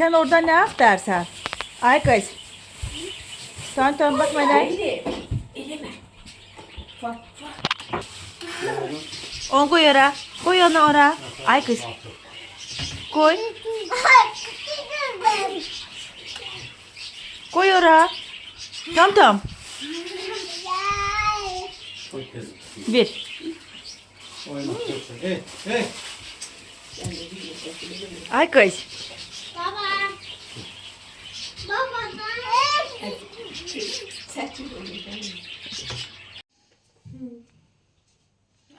Sen orada ne yap dersen? Ay kız. Sen dön bak Melek. Elif. Elime. Bak bak. Onu koy oraya. Koy onu oraya. Ay kız. Koy. Koy oraya. Tam tam. Koy kızım. Bir. Ay kız.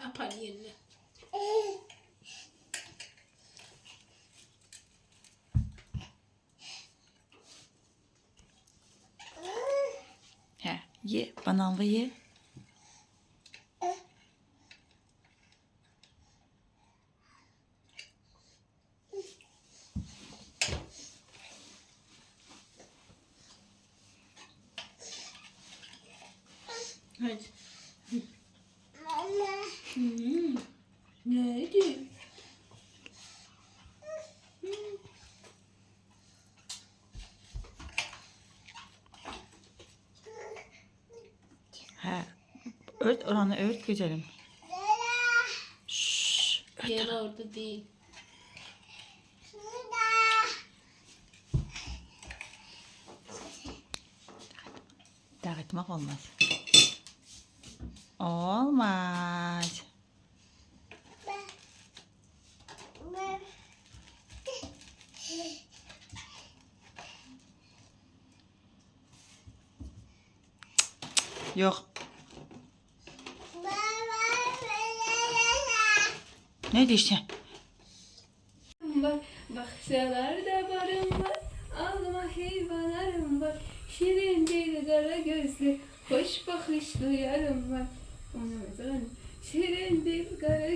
Yapar yerine. He, ye. Bananlı ye. Hadi. Mama. Hmm. Neydi? He. Ört oranı ört güzelim. Şşş. Yer orada değil. Dağıtmak olmaz. Olmaz. Yok. Ne diyeceksin? Bak, bahçelerde barım var, alma hayvanlarım var. Şirin dil kara gözlü, hoş bakışlı yarım var. Ona Şirin dil kara